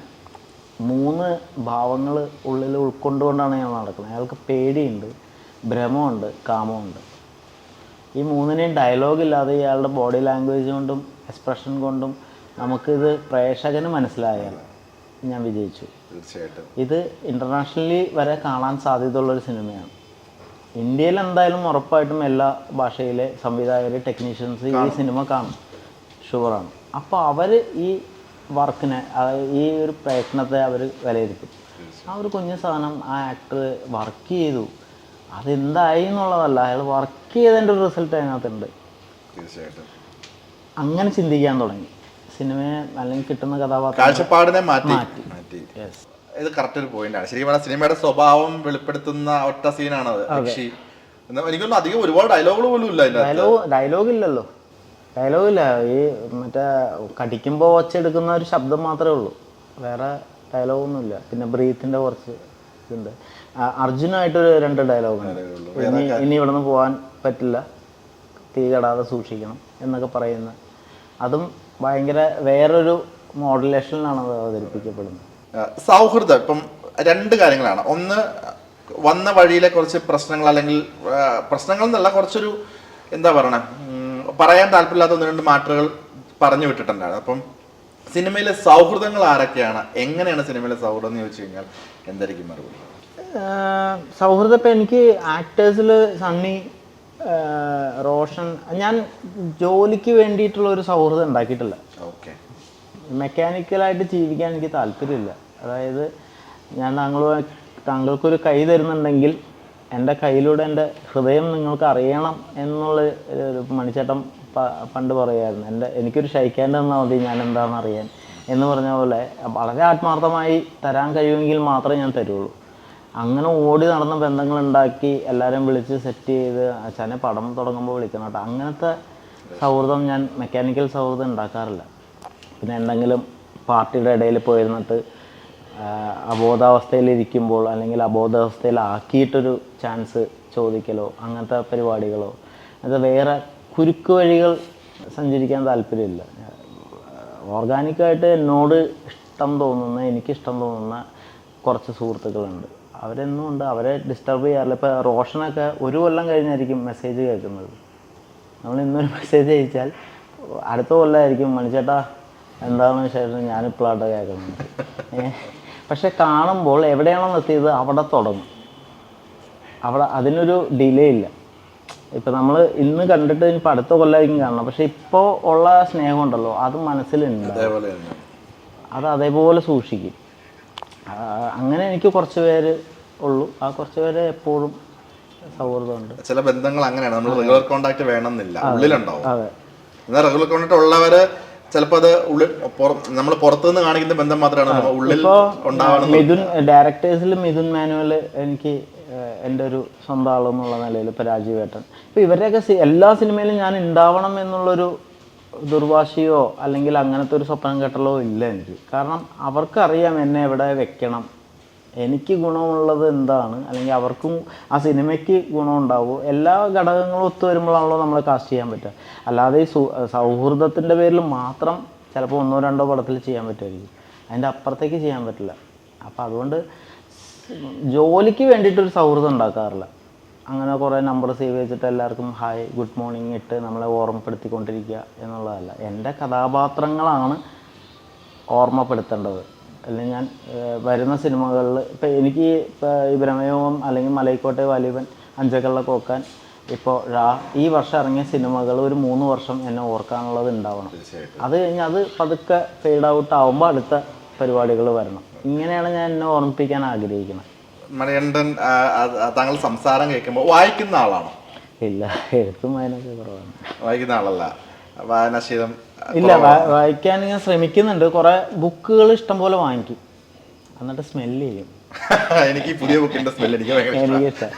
മൂന്ന് ഭാവങ്ങൾ ഉള്ളിൽ ഉൾക്കൊണ്ടുകൊണ്ടാണ് ഞാൻ നടക്കുന്നത്. അയാൾക്ക് പേടിയുണ്ട് ഭ്രമമുണ്ട് കാമമുണ്ട്. ഈ മൂന്നിനെയും ഡയലോഗ് ഇല്ലാതെ ഇയാളുടെ ബോഡി ലാംഗ്വേജ് കൊണ്ടും എക്സ്പ്രഷൻ കൊണ്ടും നമുക്കിത് പ്രേക്ഷകന് മനസ്സിലായാൽ ഞാൻ വിജയിച്ചു. തീർച്ചയായിട്ടും. ഇത് ഇന്റർനാഷണലി വരെ കാണാൻ സാധ്യതയുള്ളൊരു സിനിമയാണ്. ഇന്ത്യയിൽ എന്തായാലും ഉറപ്പായിട്ടും എല്ലാ ഭാഷയിലെ സംവിധായകർ ടെക്നീഷ്യൻസ് ഈ സിനിമ കാണും. ഷുവറാണ് അപ്പോൾ അവർ ഈ വർക്കിനെ ഈ ഒരു പ്രയത്നത്തെ അവർ വിലയിരുത്തും. ആ ഒരു കുഞ്ഞു സാധനം ആ ആക്ടർ വർക്ക് ചെയ്തു. അതെന്തായി എന്നുള്ളതല്ല അയാൾ വർക്ക് ചെയ്തതിന്റെ ഒരു റിസൾട്ട് അതിനകത്തുണ്ട്. തീർച്ചയായിട്ടും. അങ്ങനെ ചിന്തിക്കാൻ തുടങ്ങി. സിനിമയെ അല്ലെങ്കിൽ കിട്ടുന്ന കഥാപാത്രം കാഴ്ചപ്പാടിനെ മാറ്റി. മാറ്റി. ഇത് കറക്റ്റ് ഒരു പോയിന്റ് ആണ്. ശരിക്കും പറഞ്ഞാൽ സിനിമയുടെ സ്വഭാവം വെളിപ്പെടുത്തുന്ന ഒറ്റ സീനാണ് എനിക്കൊന്നും അധികം ഒരുപാട് ഡയലോഗുകൾ പോലും ഇല്ല ഡയലോഗ് ഡയലോഗ് ഇല്ലല്ലോ. ഡയലോഗ് ഇല്ല. ഈ മറ്റേ കടിക്കുമ്പോൾ വച്ചെടുക്കുന്ന ഒരു ശബ്ദം മാത്രമേ ഉള്ളൂ. വേറെ ഡയലോഗൊന്നുമില്ല പിന്നെ ബ്രീത്തിന്റെ കുറച്ച് ഇതുണ്ട് അർജുനായിട്ട് രണ്ട് ഡയലോഗ് ഇനി ഇനി ഇവിടെ നിന്ന് പോകാൻ പറ്റില്ല. തീ കടാതെ സൂക്ഷിക്കണം എന്നൊക്കെ പറയുന്ന. അതും ഭയങ്കര വേറൊരു മോഡുലേഷനിലാണ് അത് അവതരിപ്പിക്കപ്പെടുന്നത്. സൗഹൃദം. ഇപ്പം രണ്ട് കാര്യങ്ങളാണ്. ഒന്ന് വന്ന വഴിയിലെ കുറച്ച് പ്രശ്നങ്ങൾ അല്ലെങ്കിൽ പ്രശ്നങ്ങൾ എന്നല്ല കുറച്ചൊരു എന്താ പറയണേ? പറയാൻ താല്പര്യമില്ലാത്ത ഒന്ന് രണ്ട് മാറ്ററുകൾ പറഞ്ഞു വിട്ടിട്ടുണ്ടായിരുന്നു. അപ്പം സിനിമയിലെ സൗഹൃദങ്ങൾ ആരൊക്കെയാണ്? എങ്ങനെയാണ് സിനിമയിലെ സൗഹൃദം എന്ന് ചോദിച്ചു കഴിഞ്ഞാൽ എന്തായിരിക്കും മറുപടി? സൗഹൃദം ഇപ്പം എനിക്ക് ആക്ടേഴ്സിൽ സണ്ണി റോഷൻ ഞാൻ ജോലിക്ക് വേണ്ടിയിട്ടുള്ള ഒരു സൗഹൃദം ഉണ്ടാക്കിയിട്ടില്ല. ഓക്കെ. മെക്കാനിക്കലായിട്ട് ജീവിക്കാൻ എനിക്ക് താല്പര്യമില്ല. അതായത് ഞാൻ താങ്കളുമായി താങ്കൾക്കൊരു കൈ തരുന്നുണ്ടെങ്കിൽ എന്റെ കയ്യിലൂടെ എന്റെ ഹൃദയം നിങ്ങൾക്ക് അറിയണം എന്നുള്ള മണിച്ചേട്ടം പണ്ട് പറയുമായിരുന്നു എന്റെ എനിക്കൊരു ഷൈക്കാന്റെ തന്നാൽ മതി ഞാൻ എന്താണെന്ന് അറിയാൻ. എന്ന് പറഞ്ഞ പോലെ വളരെ ആത്മാർത്ഥമായി തരാൻ കഴിയുമെങ്കിൽ മാത്രമേ ഞാൻ തരുള്ളൂ. അങ്ങനെ ഓടി നടന്ന ബന്ധങ്ങൾ ഉണ്ടാക്കി എല്ലാവരും വിളിച്ച് സെറ്റ് ചെയ്ത് അച്ഛനെ പടം തുടങ്ങുമ്പോൾ വിളിക്കണം കേട്ടോ. അങ്ങനത്തെ സൗഹൃദം ഞാൻ മെക്കാനിക്കൽ സൗഹൃദം ഉണ്ടാക്കാറില്ല. പിന്നെ എന്തെങ്കിലും പാർട്ടിയുടെ ഇടയിൽ പോയിരുന്നിട്ട് അബോധാവസ്ഥയിലിരിക്കുമ്പോൾ അല്ലെങ്കിൽ അബോധാവസ്ഥയിലാക്കിയിട്ടൊരു ചാൻസ് ചോദിക്കലോ അങ്ങനത്തെ പരിപാടികളോ അത് വേറെ കുരുക്ക് വഴികൾ സഞ്ചരിക്കാൻ താല്പര്യമില്ല. ഓർഗാനിക്കായിട്ട് എന്നോട് ഇഷ്ടം തോന്നുന്ന എനിക്കിഷ്ടം തോന്നുന്ന കുറച്ച് സുഹൃത്തുക്കളുണ്ട്. അവരെന്നും ഉണ്ട്. അവരെ ഡിസ്റ്റർബ് ചെയ്യാറില്ല. ഇപ്പോൾ റോഷനൊക്കെ ഒരു കൊല്ലം കഴിഞ്ഞായിരിക്കും മെസ്സേജ് കേൾക്കുന്നത്. നമ്മൾ ഇന്നൊരു മെസ്സേജ് അയച്ചാൽ അടുത്ത കൊല്ലമായിരിക്കും മണിച്ചേട്ടാ എന്താണെന്ന് ശേഷം ഞാനിപ്പോഴാട്ടോ കേൾക്കുന്നത്. പക്ഷെ കാണുമ്പോൾ എവിടെയാണോ നിർത്തിയത് അവിടെ തുടങ്ങും. അവിടെ അതിനൊരു ഡിലേ ഇല്ല. ഇപ്പം നമ്മൾ ഇന്ന് കണ്ടിട്ട് ഇനിയിപ്പോൾ അടുത്ത കൊല്ലമായിരിക്കും കാണണം പക്ഷെ ഇപ്പോൾ ഉള്ള സ്നേഹം ഉണ്ടല്ലോ അത് മനസ്സിലുണ്ട്. അത് അതേപോലെ സൂക്ഷിക്കും. അങ്ങനെ എനിക്ക് കുറച്ച് പേര് ഉള്ളൂ. ആ കുറച്ച് പേര് എപ്പോഴും സൗഹൃദമുണ്ട്. ചില ബന്ധങ്ങൾ അങ്ങനെയാണ്. നമ്മൾ റെഗുലർ കോണ്ടാക്ട് വേണമെന്നില്ല. ഉള്ളിലുണ്ടാവും. അതെ. എന്നാൽ റെഗുലർ കോണ്ടാക്ട് ഉള്ളവര് ചിലപ്പോൾ അത് ഉള്ളിൽ നമ്മൾ പുറത്തുനിന്ന് കാണിക്കുന്ന ബന്ധം മാത്രമാണ്. ഉള്ളിൽ ഉണ്ടാവുന്നത് മിഥുൻ ഡയറക്ടേഴ്സിൽ മിഥുൻ മാനുവൽ എനിക്ക് എന്റെ ഒരു സ്വന്തം ആളെന്നുള്ള നിലയിൽ ഇപ്പോൾ രാജീവേട്ടൻ. ഇപ്പോൾ ഇവരുടെയൊക്കെ എല്ലാ സിനിമയിലും ഞാൻ ഉണ്ടാവണം എന്നുള്ളൊരു ദുർവാശിയോ അല്ലെങ്കിൽ അങ്ങനത്തെ ഒരു സ്വപ്നം കെട്ടലോ ഇല്ല എനിക്ക്. കാരണം അവർക്കറിയാം എന്നെ എവിടെ വെക്കണം. എനിക്ക് ഗുണമുള്ളത് എന്താണ്? അല്ലെങ്കിൽ അവർക്കും ആ സിനിമയ്ക്ക് ഗുണമുണ്ടാവുമോ എല്ലാ ഘടകങ്ങളും ഒത്തു വരുമ്പോഴാണല്ലോ നമ്മൾ കാസ്റ്റ് ചെയ്യാൻ പറ്റുക. അല്ലാതെ ഈ സൗഹൃദത്തിന്റെ പേരിൽ മാത്രം ചിലപ്പോൾ ഒന്നോ രണ്ടോ പടത്തിൽ ചെയ്യാൻ പറ്റുമായിരിക്കും. അതിന്റെ അപ്പുറത്തേക്ക് ചെയ്യാൻ പറ്റില്ല. അപ്പോൾ അതുകൊണ്ട് ജോലിക്ക് വേണ്ടിയിട്ടൊരു സൗഹൃദം ഉണ്ടാക്കാറില്ല. അങ്ങനെ കുറേ നമ്പർ സേവ് ചെയ്തിട്ട് എല്ലാവർക്കും ഹായ് ഗുഡ് മോർണിംഗ് ഇട്ട് നമ്മളെ ഓർമ്മപ്പെടുത്തിക്കൊണ്ടിരിക്കുക എന്നുള്ളതല്ല. എന്റെ കഥാപാത്രങ്ങളാണ് ഓർമ്മപ്പെടുത്തേണ്ടത്. അല്ലെങ്കിൽ ഞാൻ വരുന്ന സിനിമകളിൽ ഇപ്പം എനിക്ക് ഇപ്പോൾ ഈ ഭ്രമയവും അല്ലെങ്കിൽ മലൈക്കോട്ടെ വാലിബൻ അഞ്ചക്കള്ള കോക്കാൻ ഇപ്പോൾ റാ ഈ വർഷം ഇറങ്ങിയ സിനിമകൾ ഒരു മൂന്ന് വർഷം എന്നെ ഓർക്കാനുള്ളത് ഉണ്ടാവണം. അത് കഴിഞ്ഞ് അത് പതുക്കെ ഫെയ്ഡ് ഔട്ട് ആവുമ്പോൾ അടുത്ത പരിപാടികൾ വരണം. ഇങ്ങനെയാണ് ഞാൻ എന്നെ ഓർമ്മിപ്പിക്കാൻ ആഗ്രഹിക്കുന്നത്. മണികണ്ഠൻ താങ്കൾ സംസാരം കേൾക്കുമ്പോൾ വായിക്കുന്ന ആളാണോ? ഇല്ല എഴുത്തും വായനയൊക്കെ കുറവാണ്. വായിക്കുന്ന ആളല്ല. വായനാശീലം ഇല്ല വായിക്കാൻ ഞാൻ ശ്രമിക്കുന്നുണ്ട്. കുറേ ബുക്കുകൾ ഇഷ്ടം പോലെ വാങ്ങിക്കും. എന്നിട്ട് സ്മെല്ല് ചെയ്യും. *laughs* എനിക്ക് പുതിയ ബുക്കിന്റെ സ്മെല്ല് എനിക്ക്. എനിക്കിഷ്ടം.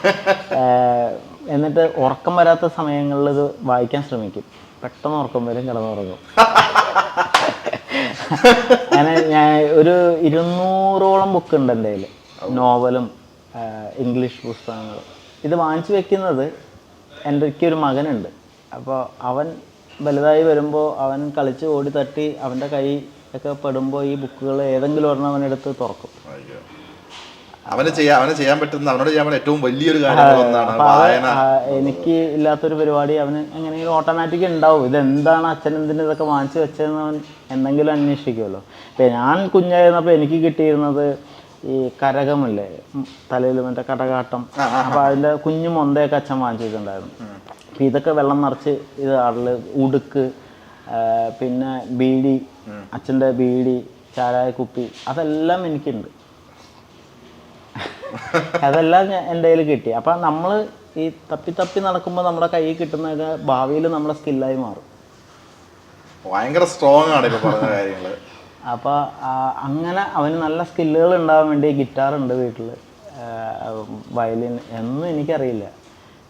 എന്നിട്ട് ഉറക്കം വരാത്ത സമയങ്ങളിൽ ഇത് വായിക്കാൻ ശ്രമിക്കും. പെട്ടെന്ന് ഉറക്കം വരും കിടന്നുറങ്ങും. *laughs* *laughs* അങ്ങനെ ഞാൻ ഒരു ഇരുന്നൂറോളം ബുക്ക് ഉണ്ട് എന്റെ കയ്യിൽ നോവലും ഇംഗ്ലീഷ് പുസ്തകങ്ങളും. ഇത് വാങ്ങിച്ചു വെക്കുന്നത് എന്റെ ഒരു മകനുണ്ട്. അപ്പോൾ അവൻ വലുതായി വരുമ്പോൾ അവൻ കളിച്ച് ഓടി തട്ടി അവന്റെ കൈ ഒക്കെ പെടുമ്പോൾ ഈ ബുക്കുകൾ ഏതെങ്കിലും ഒരെണ്ണം അവനെടുത്ത് തുറക്കും. അവന് ചെയ്യാൻ അവന് ചെയ്യാൻ പറ്റുന്ന അവനോട് ചെയ്യാൻ പറ്റുന്ന ഏറ്റവും വലിയൊരു കാര്യം ഒന്നാണ് അപ്പൊ വായന. എനിക്ക് ഇല്ലാത്തൊരു പരിപാടി അവന് എങ്ങനെയെങ്കിലും ഓട്ടോമാറ്റിക് ഉണ്ടാവും ഇതെന്താണ് അച്ഛൻ എന്തിന് ഇതൊക്കെ വാങ്ങിച്ചു വെച്ചതെന്ന് അവൻ എന്തെങ്കിലും അന്വേഷിക്കുമല്ലോ. ഇപ്പം ഞാൻ കുഞ്ഞായിരുന്നപ്പോൾ എനിക്ക് കിട്ടിയിരുന്നത് ഈ കരകമല്ലേ? തലയിൽ മറ്റേ കടകാട്ടം. അപ്പോൾ അതിന്റെ കുഞ്ഞു മൊന്തയൊക്കെ അച്ഛൻ വാങ്ങിച്ചിട്ടുണ്ടായിരുന്നു അപ്പം ഇതൊക്കെ വെള്ളം നിറച്ച് ഇത് അടൽ ഉടുക്ക് പിന്നെ ബീഡി അച്ഛന്റെ ബീഡി ചാരായ കുപ്പി അതെല്ലാം എനിക്കുണ്ട്. അതെല്ലാം എന്റെ കയ്യിൽ കിട്ടി. അപ്പം നമ്മൾ ഈ തപ്പി തപ്പി നടക്കുമ്പോൾ നമ്മുടെ കയ്യിൽ കിട്ടുന്നതൊക്കെ ഭാവിയിൽ നമ്മുടെ സ്കില്ലായി മാറും. ഭയങ്കര സ്ട്രോങ് ആണ് ഇപ്പോൾ പറഞ്ഞ കാര്യങ്ങൾ അപ്പോൾ അങ്ങനെ അവന് നല്ല സ്കില്ലുകൾ ഉണ്ടാവാൻ വേണ്ടി ഗിറ്റാർ ഉണ്ട് വീട്ടിൽ വയലിൻ എന്നും എനിക്കറിയില്ല.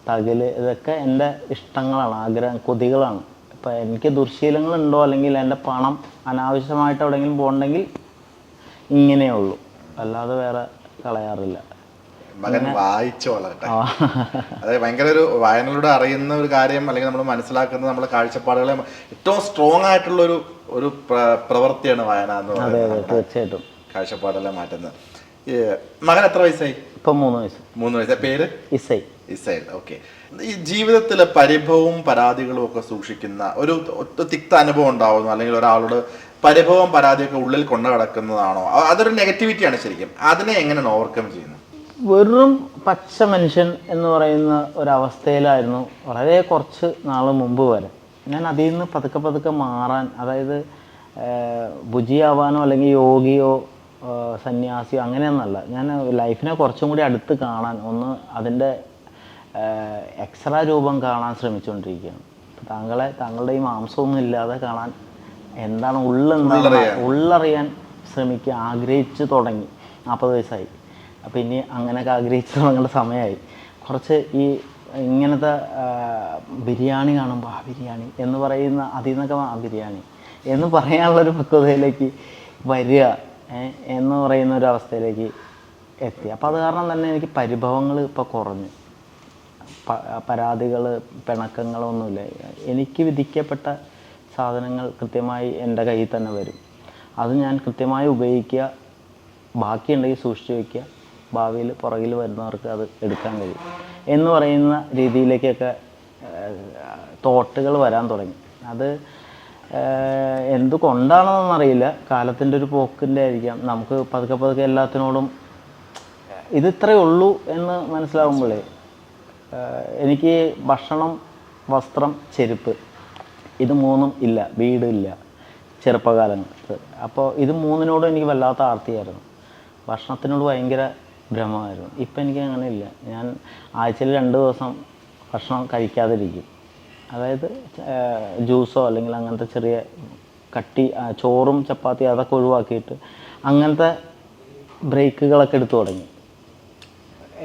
തകിൽ ഇതൊക്കെ എന്റെ ഇഷ്ടങ്ങളാണ് ആഗ്രഹം കൊതികളാണ്. ഇപ്പം എനിക്ക് ദുർശീലങ്ങളുണ്ടോ അല്ലെങ്കിൽ എന്റെ പണം അനാവശ്യമായിട്ട് എവിടെയെങ്കിലും പോകണമെങ്കിൽ ഇങ്ങനെയേ ഉള്ളൂ. അല്ലാതെ വേറെ കളയാറില്ല. മകൻ വായിച്ചു വളരട്ടെ. അതായത് ഭയങ്കര ഒരു വായനയിലൂടെ അറിയുന്ന ഒരു കാര്യം അല്ലെങ്കിൽ നമ്മൾ മനസ്സിലാക്കുന്ന നമ്മുടെ കാഴ്ചപ്പാടുകളെ ഏറ്റവും സ്ട്രോങ് ആയിട്ടുള്ള ഒരു ഒരു പ്ര- പ്രവൃത്തിയാണ് വായന എന്ന് പറയുന്നത്. തീർച്ചയായിട്ടും. കാഴ്ചപ്പാടെല്ലാം മാറ്റുന്നത്. മകൻ എത്ര വയസ്സായി? ഇപ്പൊ മൂന്ന് വയസ്സ്. മൂന്ന് വയസ്സ്. പേര്? ഇസൈ. ഇസൈൽ ഓക്കെ. ഈ ജീവിതത്തിലെ പരിഭവവും പരാതികളും ഒക്കെ സൂക്ഷിക്കുന്ന ഒരു തിക്ത അനുഭവം ഉണ്ടാവുന്നു അല്ലെങ്കിൽ ഒരാളോട് പരിഭവം പരാതിയൊക്കെ ഉള്ളിൽ കൊണ്ടു കിടക്കുന്നതാണോ അതൊരു നെഗറ്റിവിറ്റിയാണ് ശരിക്കും. അതിനെ എങ്ങനെ ഓവർകം ചെയ്യുന്നത് വെറും പച്ച മനുഷ്യൻ എന്ന് പറയുന്ന ഒരവസ്ഥയിലായിരുന്നു വളരെ കുറച്ച് നാൾ മുമ്പ് വരെ. ഞാൻ അതിൽ നിന്ന് പതുക്കെ പതുക്കെ മാറാൻ അതായത് ഭുജിയാവാനോ അല്ലെങ്കിൽ യോഗിയോ സന്യാസിയോ അങ്ങനെയൊന്നല്ല. ഞാൻ ലൈഫിനെ കുറച്ചും കൂടി അടുത്ത് കാണാൻ ഒന്ന് അതിന്റെ എക്സ്ട്രാ രൂപം കാണാൻ ശ്രമിച്ചുകൊണ്ടിരിക്കുകയാണ്. താങ്കളെ താങ്കളുടെ ഈ മാംസമൊന്നും ഇല്ലാതെ കാണാൻ എന്താണ് ഉള്ളെന്താണ് ഉള്ളറിയാൻ. ശ്രമിക്കുക ആഗ്രഹിച്ചു തുടങ്ങി. നാൽപ്പത് വയസ്സായി. അപ്പോൾ ഇനി അങ്ങനെയൊക്കെ ആഗ്രഹിച്ചു തുടങ്ങേണ്ട സമയമായി. കുറച്ച് ഈ ഇങ്ങനത്തെ ബിരിയാണി കാണുമ്പോൾ ആ ബിരിയാണി എന്ന് പറയുന്ന അതിൽ നിന്നൊക്കെ ആ ബിരിയാണി എന്ന് പറയാനുള്ളൊരു പക്വതയിലേക്ക് വരിക എന്ന് പറയുന്ന ഒരു അവസ്ഥയിലേക്ക് എത്തി. അപ്പോൾ അത് കാരണം തന്നെ എനിക്ക് പരിഭവങ്ങൾ ഇപ്പോൾ കുറഞ്ഞു. പരാതികൾ പിണക്കങ്ങളൊന്നുമില്ല. എനിക്ക് വിധിക്കപ്പെട്ട സാധനങ്ങൾ കൃത്യമായി എന്റെ കയ്യിൽ തന്നെ വരും. അത് ഞാൻ കൃത്യമായി ഉപയോഗിക്കുക ബാക്കിയുണ്ടെങ്കിൽ സൂക്ഷിച്ചു വയ്ക്കുക. ഭാവിയിൽ പുറകിൽ വരുന്നവർക്ക് അത് എടുക്കാൻ കഴിയും. എന്ന് പറയുന്ന രീതിയിലേക്കൊക്കെ തോട്ടുകൾ വരാൻ തുടങ്ങി. അത് എന്തുകൊണ്ടാണെന്നറിയില്ല കാലത്തിന്റെ ഒരു പോക്കിന്റെ ആയിരിക്കാം. നമുക്ക് പതുക്കെ പതുക്കെ എല്ലാത്തിനോടും ഇത് ഇത്രയേ ഉള്ളൂ എന്ന് മനസ്സിലാവുമ്പോഴേ എനിക്ക് ഭക്ഷണം വസ്ത്രം ചെരുപ്പ് ഇത് മൂന്നും ഇല്ല. വീടില്ല ചെറുപ്പകാലത്ത് അപ്പോൾ ഇത് മൂന്നിനോടും എനിക്ക് വല്ലാത്ത ആർത്തിയായിരുന്നു. ഭക്ഷണത്തിനോട് ഭയങ്കര ഭ്രമമായിരുന്നു ഇപ്പം എനിക്ക് അങ്ങനെ ഇല്ല ഞാൻ ആഴ്ചയിൽ രണ്ട് ദിവസം ഭക്ഷണം കഴിക്കാതിരിക്കും. അതായത് ജ്യൂസോ അല്ലെങ്കിൽ അങ്ങനത്തെ ചെറിയ കട്ടി ചോറും ചപ്പാത്തി അതൊക്കെ ഒഴിവാക്കിയിട്ട് അങ്ങനത്തെ ബ്രേക്കുകളൊക്കെ എടുത്തു തുടങ്ങി.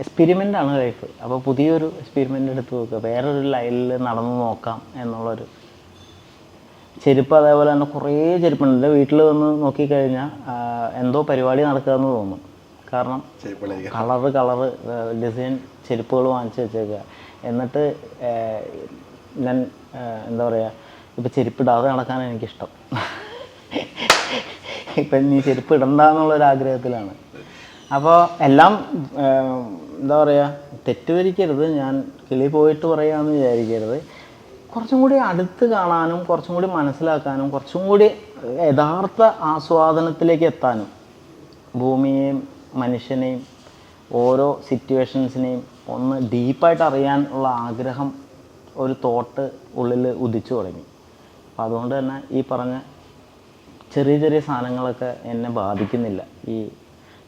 എക്സ്പെരിമെന്റാണ് ലൈഫ്. അപ്പോൾ പുതിയൊരു എക്സ്പെരിമെന്റ് എടുത്ത് നോക്കുക. വേറൊരു ലൈനിൽ നടന്നു നോക്കാം എന്നുള്ളൊരു ചെരുപ്പ് അതേപോലെ തന്നെ കുറേ ചെരുപ്പുണ്ട്. എന്റെ വീട്ടിൽ വന്ന് നോക്കിക്കഴിഞ്ഞാൽ എന്തോ പരിപാടി നടക്കുക എന്ന് തോന്നും കാരണം കളറ് കളറ് ഡിസൈൻ ചെരുപ്പുകൾ വാങ്ങിച്ചു വെച്ചേക്കുക. എന്നിട്ട് ഞാൻ എന്താ പറയുക ഇപ്പോൾ ചെരുപ്പിടാതെ നടക്കാനാണ് എനിക്കിഷ്ടം. ഇപ്പം നീ ചെരുപ്പ് ഇടണ്ട എന്നുള്ളൊരു ആഗ്രഹത്തിലാണ് അപ്പോൾ എല്ലാം എന്താ പറയുക തെറ്റിദ്ധരിക്കരുത്. ഞാൻ കിളി പോയിട്ട് പറയാമെന്ന് വിചാരിക്കരുത്. കുറച്ചും കൂടി അടുത്ത് കാണാനും കുറച്ചും കൂടി മനസ്സിലാക്കാനും കുറച്ചും കൂടി യഥാർത്ഥ ആസ്വാദനത്തിലേക്ക് എത്താനും ഭൂമിയെയും മനുഷ്യനെയും ഓരോ സിറ്റുവേഷൻസിനെയും ഒന്ന് ഡീപ്പായിട്ട് അറിയാൻ ഉള്ള ആഗ്രഹം ഒരു തോട്ട് ഉള്ളിൽ ഉദിച്ചു തുടങ്ങി. അപ്പോൾ അതുകൊണ്ട് തന്നെ ഈ പറഞ്ഞ ചെറിയ ചെറിയ സാധനങ്ങളൊക്കെ എന്നെ ബാധിക്കുന്നില്ല. ഈ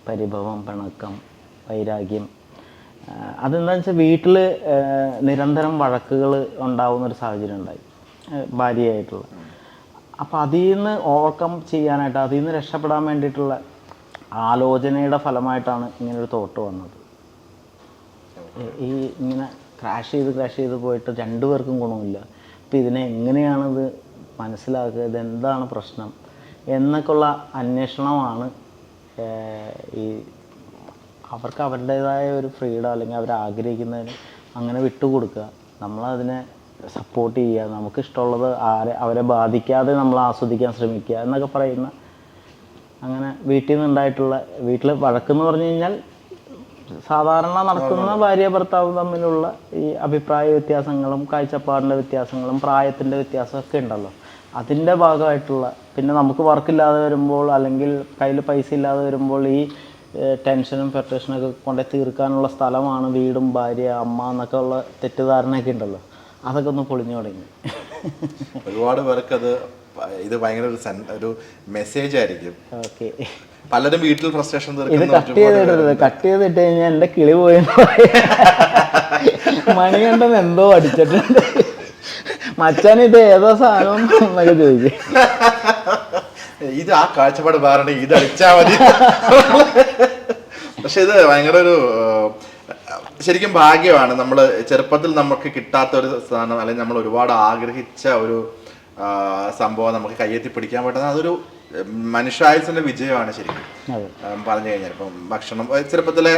പരിഭവം പിണക്കം വൈരാഗ്യം അതെന്താണെന്ന് വെച്ചാൽ വീട്ടിൽ നിരന്തരം വഴക്കുകൾ ഉണ്ടാവുന്നൊരു സാഹചര്യം ഉണ്ടായി. ഭാര്യയായിട്ടുള്ള. അപ്പോൾ അതിൽ നിന്ന് ഓവർകം ചെയ്യാനായിട്ട് അതിൽ നിന്ന് രക്ഷപ്പെടാൻ വേണ്ടിയിട്ടുള്ള ആലോചനയുടെ ഫലമായിട്ടാണ് ഇങ്ങനൊരു തോട്ട് വന്നത്. ഈ- ഇങ്ങനെ ക്രാഷ് ചെയ്ത് ക്രാഷ് ചെയ്ത് പോയിട്ട് രണ്ടുപേർക്കും ഗുണമില്ല. അപ്പോൾ ഇതിനെ എങ്ങനെയാണിത് മനസ്സിലാക്കുക? ഇതെന്താണ് പ്രശ്നം? എന്നൊക്കെയുള്ള അന്വേഷണമാണ് ഈ അവർക്ക് അവരുടേതായ ഒരു ഫ്രീഡം അല്ലെങ്കിൽ അവർ ആഗ്രഹിക്കുന്നതിന് അങ്ങനെ വിട്ടുകൊടുക്കുക. നമ്മളതിനെ സപ്പോർട്ട് ചെയ്യുക. നമുക്കിഷ്ടമുള്ളത് ആരെ അവരെ ബാധിക്കാതെ നമ്മൾ ആസ്വദിക്കാൻ ശ്രമിക്കുക എന്നൊക്കെ പറയുന്ന അങ്ങനെ വീട്ടിൽ നിന്നുണ്ടായിട്ടുള്ള വീട്ടിൽ വഴക്കെന്ന് പറഞ്ഞു കഴിഞ്ഞാൽ സാധാരണ നടക്കുന്ന ഭാര്യ ഭർത്താവ് തമ്മിലുള്ള ഈ അഭിപ്രായ വ്യത്യാസങ്ങളും കാഴ്ചപ്പാടിന്റെ വ്യത്യാസങ്ങളും പ്രായത്തിന്റെ വ്യത്യാസമൊക്കെ ഉണ്ടല്ലോ. അതിന്റെ ഭാഗമായിട്ടുള്ള പിന്നെ നമുക്ക് വർക്കില്ലാതെ വരുമ്പോൾ അല്ലെങ്കിൽ കയ്യിൽ പൈസ ഇല്ലാതെ വരുമ്പോൾ ഈ ടെൻഷനും ഫ്രസ്ട്രേഷനൊക്കെ കൊണ്ടേ തീർക്കാനുള്ള സ്ഥലമാണ് വീടും ഭാര്യ അമ്മ എന്നൊക്കെ ഉള്ള തെറ്റിദ്ധാരണയൊക്കെ ഉണ്ടല്ലോ. അതൊക്കെ ഒന്ന് പൊളിഞ്ഞു തുടങ്ങി. ഒരുപാട് പേർക്കത് ഇത് ഭയങ്കര ഒരു ഒരു മെസ്സേജ് ആയിരിക്കും. ഓക്കെ. പലരും വീട്ടിൽ ഫ്രസ്ട്രേഷൻ ഇത് കട്ട് ചെയ്തിടരുത് കട്ട് ചെയ്തിട്ട് കഴിഞ്ഞാൽ എന്റെ കിളി പോയി മണി മണികണ്ഠൻ എന്തോ അടിച്ചിട്ടുണ്ട്. മച്ചാൻ ഇത് ഏതോ സാധനം എന്നൊക്കെ ചോദിക്കും. ഇത് ആ കാഴ്ചപ്പാട് വേറെ ഇത് അടിച്ചാ മതി. പക്ഷെ ഇത് ഭയങ്കര ഒരു ശരിക്കും ഭാഗ്യമാണ്. നമ്മൾ ചെറുപ്പത്തിൽ നമുക്ക് കിട്ടാത്ത ഒരു സാധനം അല്ലെങ്കിൽ നമ്മൾ ഒരുപാട് ആഗ്രഹിച്ച ഒരു സംഭവം നമുക്ക് കയ്യെത്തി പിടിക്കാൻ പറ്റുന്ന അതൊരു മനുഷ്യായുസിന്റെ വിജയമാണ് ശരിക്കും. പറഞ്ഞു കഴിഞ്ഞാൽ. ഇപ്പം ഭക്ഷണം ചെറുപ്പത്തിലെ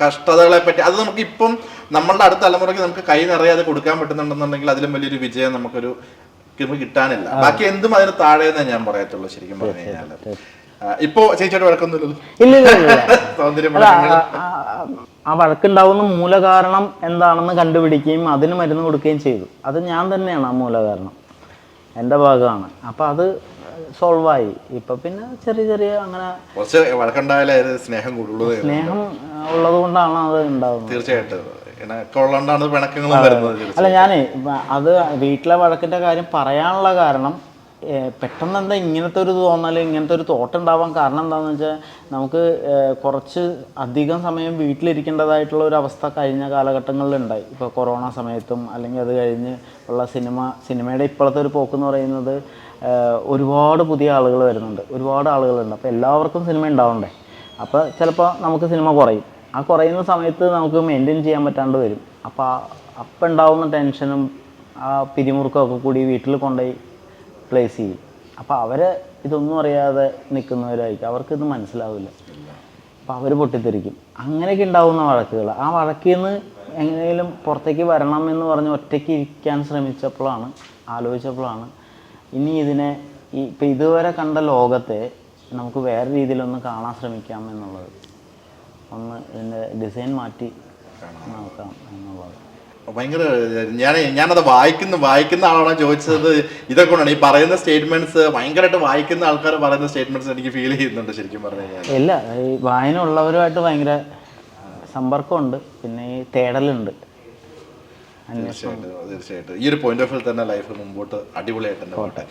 കഷ്ടതകളെ പറ്റി അത് നമുക്ക് ഇപ്പം നമ്മളുടെ അടുത്ത തലമുറയ്ക്ക് നമുക്ക് കൈ നിറയാതെ കൊടുക്കാൻ പറ്റുന്നുണ്ടെന്നുണ്ടെങ്കിൽ അതിലും വലിയൊരു വിജയം നമുക്കൊരു നമുക്ക് കിട്ടാനില്ല. ബാക്കി എന്തും അതിന് താഴെ എന്നേ ഞാൻ പറയത്തുള്ളൂ ശരിക്കും പറഞ്ഞു കഴിഞ്ഞാൽ ഇപ്പോ ചേച്ചിയുടെ വഴക്കൊന്നുമില്ല *laughs* ആ വഴക്കുണ്ടാവുന്ന മൂലകാരണം എന്താണെന്ന് കണ്ടുപിടിക്കുകയും അതിന് മരുന്ന് കൊടുക്കുകയും ചെയ്തു. അത് ഞാൻ തന്നെയാണ് ആ മൂലകാരണം. എന്റെ ഭാഗമാണ്. അപ്പോൾ അത് സോൾവ് ആയി ഇപ്പം പിന്നെ ചെറിയ ചെറിയ അങ്ങനെ സ്നേഹം സ്നേഹം ഉള്ളത് കൊണ്ടാണ് അത് ഉണ്ടാകുന്നത് തീർച്ചയായിട്ടും. അല്ല ഞാനേ അത് വീട്ടിലെ വഴക്കിന്റെ കാര്യം പറയാനുള്ള കാരണം പെട്ടെന്ന് എന്താ ഇങ്ങനത്തെ ഒരു തോന്നൽ ഇങ്ങനത്തെ ഒരു തോട്ട് ഉണ്ടാവാൻ കാരണം എന്താണെന്ന് വെച്ചാൽ നമുക്ക് കുറച്ച് അധികം സമയം വീട്ടിലിരിക്കേണ്ടതായിട്ടുള്ള ഒരു അവസ്ഥ കഴിഞ്ഞ കാലഘട്ടങ്ങളിൽ ഉണ്ടായി ഇപ്പോൾ കൊറോണ സമയത്തും അല്ലെങ്കിൽ അത് കഴിഞ്ഞ് ഉള്ള സിനിമ സിനിമയുടെ ഇപ്പോഴത്തെ ഒരു പോക്ക് എന്ന് പറയുന്നത് ഒരുപാട് പുതിയ ആളുകൾ വരുന്നുണ്ട്. ഒരുപാട് ആളുകളുണ്ട്. അപ്പോൾ എല്ലാവർക്കും സിനിമ ഉണ്ടാവണ്ടേ? അപ്പോൾ ചിലപ്പോൾ നമുക്ക് സിനിമ കുറയും. ആ കുറയുന്ന സമയത്ത് നമുക്ക് മെയിന്റെയിൻ ചെയ്യാൻ പറ്റാണ്ട് വരും. അപ്പോൾ അപ്പം ഉണ്ടാവുന്ന ടെൻഷനും ആ പിരിമുറുക്കമൊക്കെ കൂടി വീട്ടിൽ കൊണ്ടുപോയി പ്ലേസ് ചെയ്യും. അപ്പോൾ അവർ ഇതൊന്നും അറിയാതെ നിൽക്കുന്നവരായിരിക്കും അവർക്കിത് മനസ്സിലാവില്ല. അപ്പോൾ അവർ പൊട്ടിത്തെറിക്കും. അങ്ങനെയൊക്കെ ഉണ്ടാവുന്ന വഴക്കുകൾ ആ വഴക്കിൽ നിന്ന് എങ്ങനെയും പുറത്തേക്ക് വരണം എന്ന് പറഞ്ഞ് ഒറ്റയ്ക്ക് ഇരിക്കാൻ ശ്രമിച്ചപ്പോഴാണ് ആലോചിച്ചപ്പോഴാണ് ഇനി ഇതിനെ ഈ ഇപ്പം ഇതുവരെ കണ്ട ലോകത്തെ നമുക്ക് വേറെ രീതിയിലൊന്ന് കാണാൻ ശ്രമിക്കാം എന്നുള്ളത്. ഒന്ന് ഇതിന്റെ ഡിസൈൻ മാറ്റി നോക്കാം എന്നുള്ളത്. ഭയങ്കര ഞാൻ ഞാനത് വായിക്കുന്ന വായിക്കുന്ന ആളാണോ ചോദിച്ചത്? ഇതൊക്കെ കൊണ്ടാണ്. ഈ പറയുന്ന സ്റ്റേറ്റ്മെന്റ്സ് ഭയങ്കരമായിട്ട് വായിക്കുന്ന ആൾക്കാർ പറയുന്ന സ്റ്റേറ്റ്മെന്റ്സ് എനിക്ക് ഫീൽ ചെയ്യുന്നുണ്ട് ശരിക്കും പറഞ്ഞു കഴിഞ്ഞാൽ ഇല്ല ഈ വായന ഉള്ളവരുമായിട്ട് ഭയങ്കര സമ്പർക്കമുണ്ട്. പിന്നെ ഈ തേടലുണ്ട്. തീർച്ചയായിട്ടും തീർച്ചയായിട്ടും. ഈ ഒരു പോയിന്റ് ഓഫ് വ്യൂ തന്നെ ലൈഫ് മുമ്പോട്ട് അടിപൊളിയായിട്ട് തന്നെ പോട്ടെ.